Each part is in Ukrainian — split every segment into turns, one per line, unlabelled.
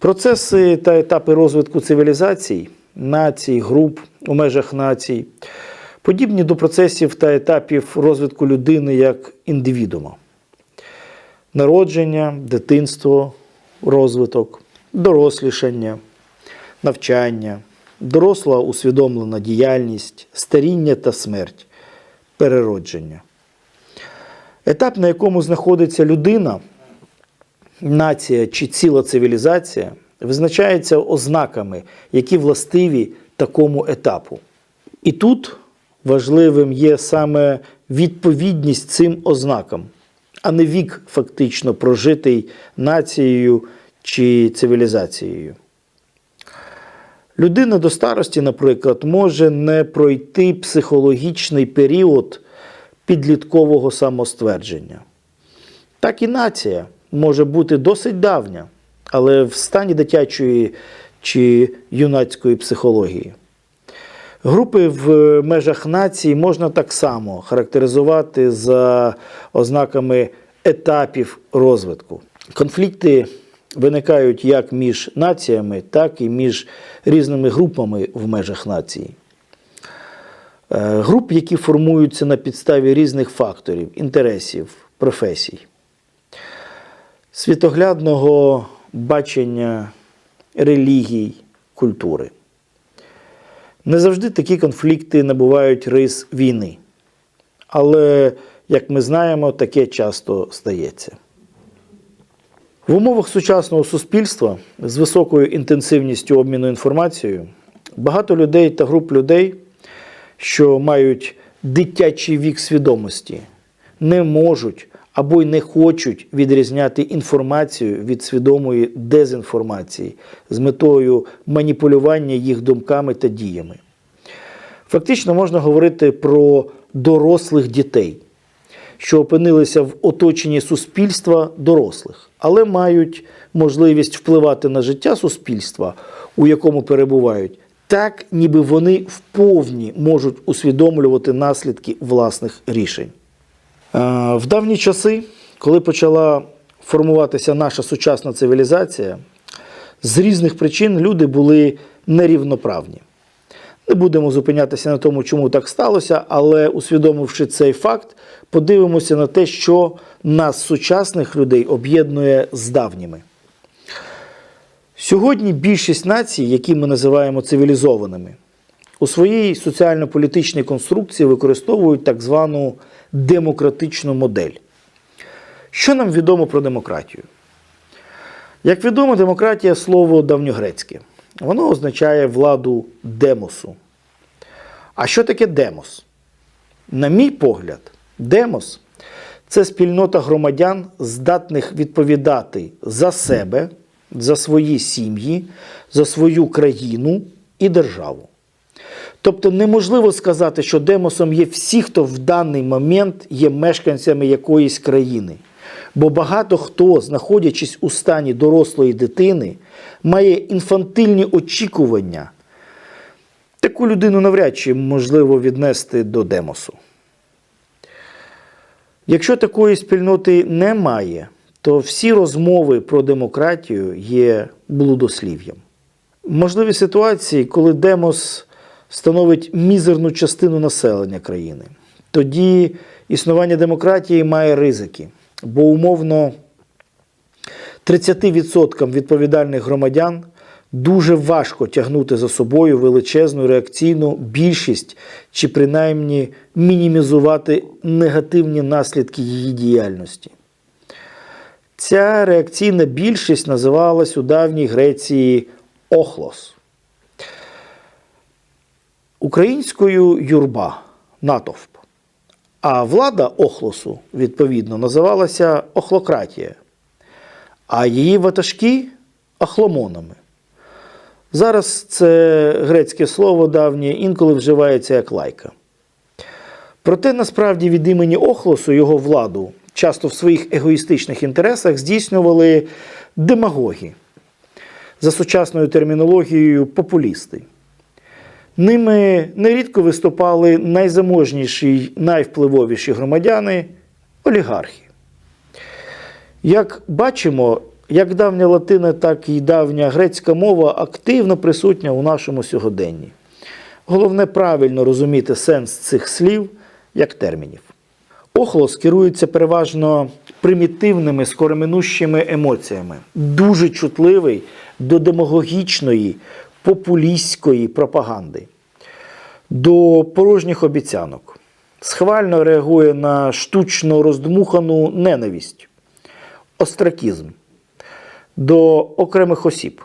Процеси та етапи розвитку цивілізацій, націй, груп у межах націй подібні до процесів та етапів розвитку людини як індивідуума. Народження, дитинство, розвиток, дорослішання, навчання, доросла усвідомлена діяльність, старіння та смерть, переродження. Етап, на якому знаходиться людина, нація чи ціла цивілізація, визначається ознаками, які властиві такому етапу. І тут важливим є саме відповідність цим ознакам, а не вік фактично прожитий нацією чи цивілізацією. Людина до старості, наприклад, може не пройти психологічний період підліткового самоствердження. Так і нація може бути досить давня, але в стані дитячої чи юнацької психології. Групи в межах нації можна так само характеризувати за ознаками етапів розвитку. Конфлікти виникають як між націями, так і між різними групами в межах нації. Е, Груп, які формуються на підставі різних факторів, інтересів, професій, світоглядного бачення релігій, культури. Не завжди такі конфлікти набувають рис війни. Але, як ми знаємо, таке часто стається. В умовах сучасного суспільства з високою інтенсивністю обміну інформацією багато людей та груп людей, що мають дитячий вік свідомості, не можуть або й не хочуть відрізняти інформацію від свідомої дезінформації з метою маніпулювання їх думками та діями. Фактично можна говорити про дорослих дітей, що опинилися в оточенні суспільства дорослих, але мають можливість впливати на життя суспільства, у якому перебувають, так, ніби вони вповні можуть усвідомлювати наслідки власних рішень. Е, В давні часи, коли почала формуватися наша сучасна цивілізація, з різних причин люди були нерівноправні. Не будемо зупинятися на тому, чому так сталося, але усвідомивши цей факт, подивимося на те, що нас, сучасних людей, об'єднує з давніми. Сьогодні більшість націй, які ми називаємо цивілізованими, у своїй соціально-політичній конструкції використовують так звану демократичну модель. Що нам відомо про демократію? Як відомо, демократія слово давньогрецьке. Воно означає владу демосу. А що таке демос? На мій погляд, демос це спільнота громадян, здатних відповідати за себе, за свої сім'ї, за свою країну і державу. Тобто неможливо сказати, що демосом є всі, хто в даний момент є мешканцями якоїсь країни. Бо багато хто, знаходячись у стані дорослої дитини, має інфантильні очікування. Таку людину навряд чи можливо віднести до демосу. Якщо такої спільноти немає, то всі розмови про демократію є блудослів'ям. Можливі ситуації, коли демос становить мізерну частину населення країни. Тоді існування демократії має ризики, бо умовно 30% відповідальних громадян дуже важко тягнути за собою величезну реакційну більшість чи принаймні мінімізувати негативні наслідки її діяльності. Ця реакційна більшість називалась у давній Греції охлос. Українською юрба натовп. А влада охлосу, відповідно, називалася охлократія, а її ватажки ахломонами. Зараз це грецьке слово давнє інколи вживається як лайка. Проте насправді від імені Охлосу його владу часто в своїх егоїстичних інтересах здійснювали демагоги, за сучасною термінологією популісти. Ними нерідко виступали найзаможніші найвпливовіші громадяни олігархи. Як бачимо, як давня латина, так і давня грецька мова активно присутня у нашому сьогоденні. Головне правильно розуміти сенс цих слів як термінів. Охлос керується переважно примітивними скороминущими емоціями, дуже чутливий до демагогічної, популістської пропаганди, до порожніх обіцянок, схвально реагує на штучно роздмухану ненависть, остракізм. До окремих осіб,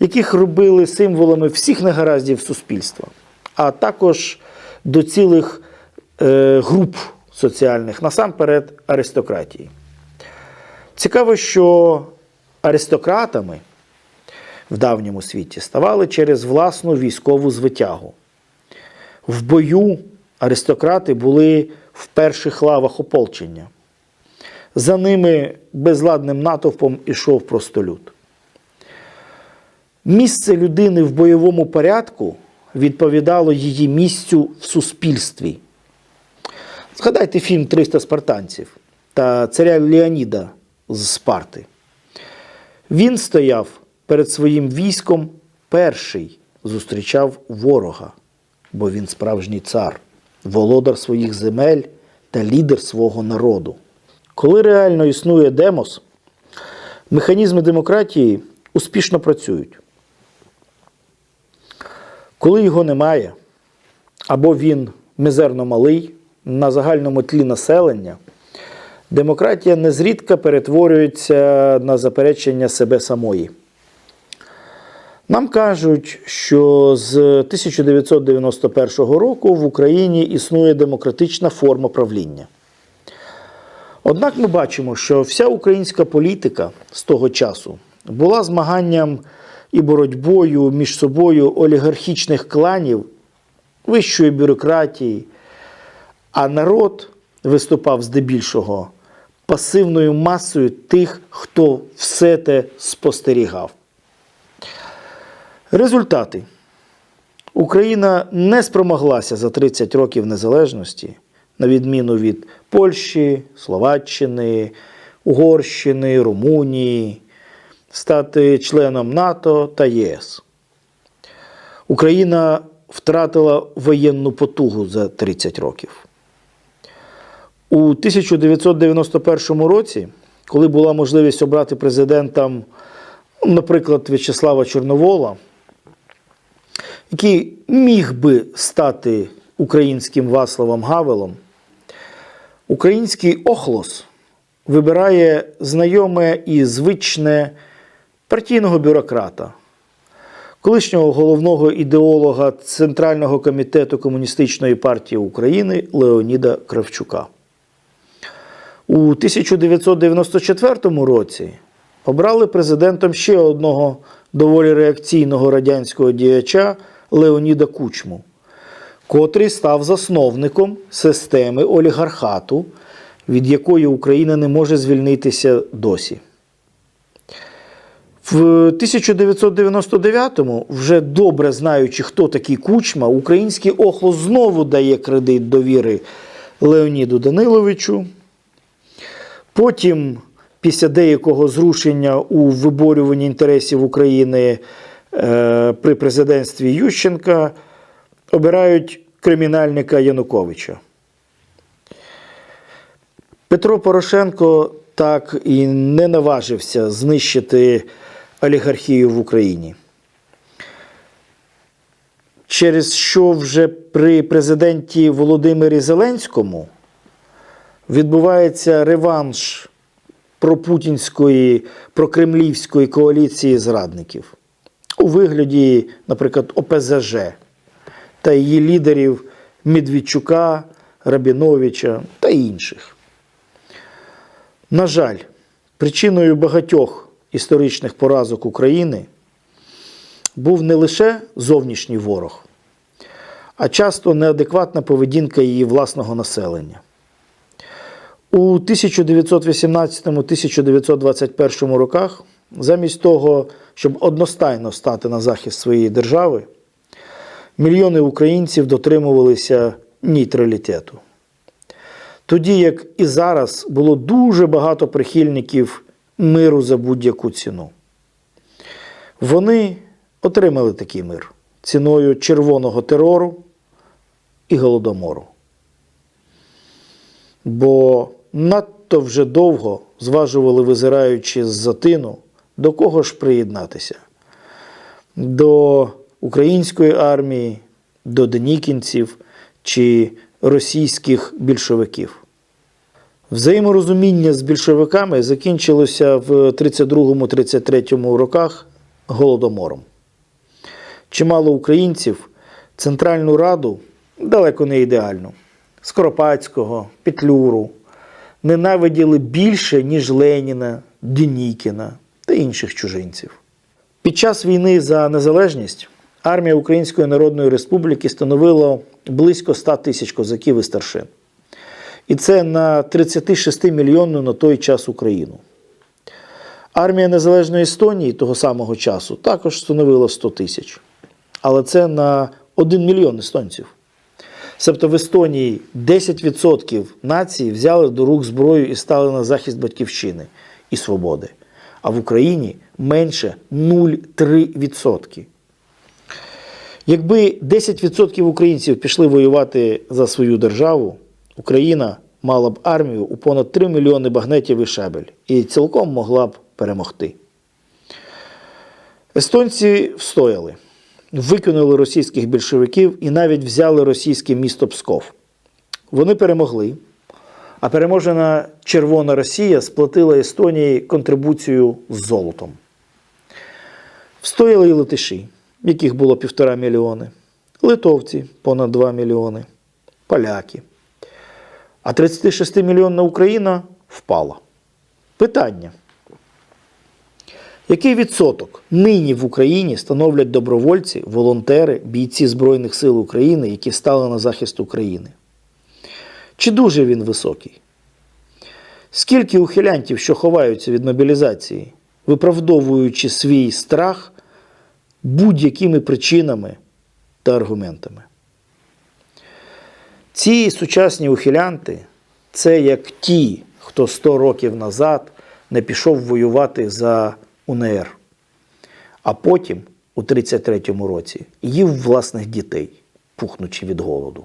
яких робили символами всіх негараздів суспільства, а також до цілих е, груп соціальних, насамперед аристократії. Цікаво, що аристократами в давньому світі ставали через власну військову звитягу. В бою аристократи були в перших лавах ополчення. За ними безладним натовпом ішов простолюд. Місце людини в бойовому порядку відповідало її місцю в суспільстві. Згадайте фільм «300 спартанців та царя Леоніда з Спарти. Він стояв перед своїм військом перший, зустрічав ворога, бо він справжній цар, володар своїх земель та лідер свого народу. Коли реально існує демос, механізми демократії успішно працюють. Коли його немає, або він мізерно малий на загальному тлі населення, демократія незрідка перетворюється на заперечення себе самої. Нам кажуть, що з 1991 року в Україні існує демократична форма правління. Однак ми бачимо, що вся українська політика з того часу була змаганням і боротьбою між собою олігархічних кланів, вищої бюрократії, а народ виступав здебільшого пасивною масою тих, хто все те спостерігав. Результати. Україна не спромоглася за 30 років незалежності, на відміну від Польщі, Словаччини, Угорщини, Румунії, стати членом НАТО та ЄС. Україна втратила воєнну потугу за 30 років. У 1991 році, коли була можливість обрати президентом, наприклад, В'ячеслава Чорновола, який міг би стати українським Ваславом Гавелом, український охлос вибирає знайоме і звичне партійного бюрократа, колишнього головного ідеолога Центрального комітету Комуністичної партії України Леоніда Кравчука. У 1994 році обрали президентом ще одного доволі реакційного радянського діяча Леоніда Кучму, котрий став засновником системи олігархату, від якої Україна не може звільнитися досі. В 1999-му, вже добре знаючи, хто такий Кучма, український охлос знову дає кредит довіри Леоніду Даниловичу. Потім, після деякого зрушення у виборюванні інтересів України при президентстві Ющенка, обирають кримінальника Януковича. Петро Порошенко так і не наважився знищити олігархію в Україні. Через що вже при президенті Володимирі Зеленському відбувається реванш пропутінської, прокремлівської коаліції зрадників у вигляді, наприклад, ОПЗЖ та її лідерів Медведчука, Рабіновича та інших. На жаль, причиною багатьох історичних поразок України був не лише зовнішній ворог, а часто неадекватна поведінка її власного населення. У 1918-1921 роках, замість того, щоб одностайно стати на захист своєї держави, мільйони українців дотримувалися нейтралітету. Тоді як і зараз було дуже багато прихильників миру за будь-яку ціну. Вони отримали такий мир ціною червоного терору і голодомору. Бо надто вже довго зважували, визираючи з-за тину, до кого ж приєднатися? До української армії, до денікінців чи російських більшовиків. Взаєморозуміння з більшовиками закінчилося в 32-33 роках голодомором. Чимало українців Центральну Раду, далеко не ідеальну, Скоропадського, Петлюру, ненавиділи більше, ніж Леніна, Денікіна інших чужинців. Під час війни за незалежність армія Української Народної Республіки становила близько 100 тисяч козаків і старшин. І це на 36 мільйонну на той час Україну. Армія Незалежної Естонії того самого часу також становила 100 тисяч. Але це на 1 мільйон естонців. Себто в Естонії 10% нації взяли до рук зброю і стали на захист батьківщини і свободи. А в Україні менше 0,3%. Якби 10% українців пішли воювати за свою державу, Україна мала б армію у понад 3 мільйони багнетів і шабель і цілком могла б перемогти. Естонці встояли, викинули російських більшовиків і навіть взяли російське місто Псков. Вони перемогли, а переможена Червона Росія сплатила Естонії контрибуцію з золотом. Встояли і латиші, яких було півтора мільйони, литовці понад 2 мільйони, поляки. А 36-мільйонна Україна впала. Питання. Який відсоток нині в Україні становлять добровольці, волонтери, бійці Збройних сил України, які стали на захист України? Чи дуже він високий? Скільки ухилянтів, що ховаються від мобілізації, виправдовуючи свій страх будь-якими причинами та аргументами? Ці сучасні ухилянти це як ті, хто 100 років назад не пішов воювати за УНР, а потім у 33-му році їв власних дітей, пухнучи від голоду.